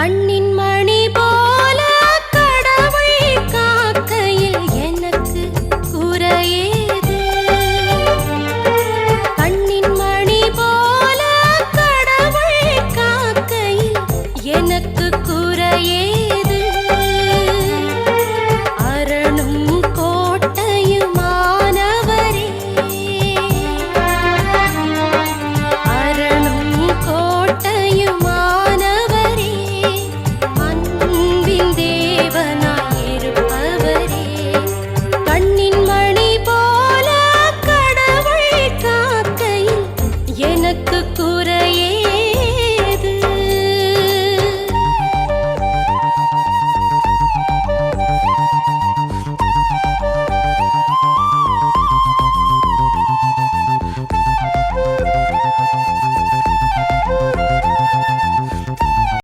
கண்ணின் மணி போல கடவுள் காக்கையில் எனக்கு குறையேது. கண்ணின் மணி போல கடவுள் காக்கையில் எனக்கு குறையே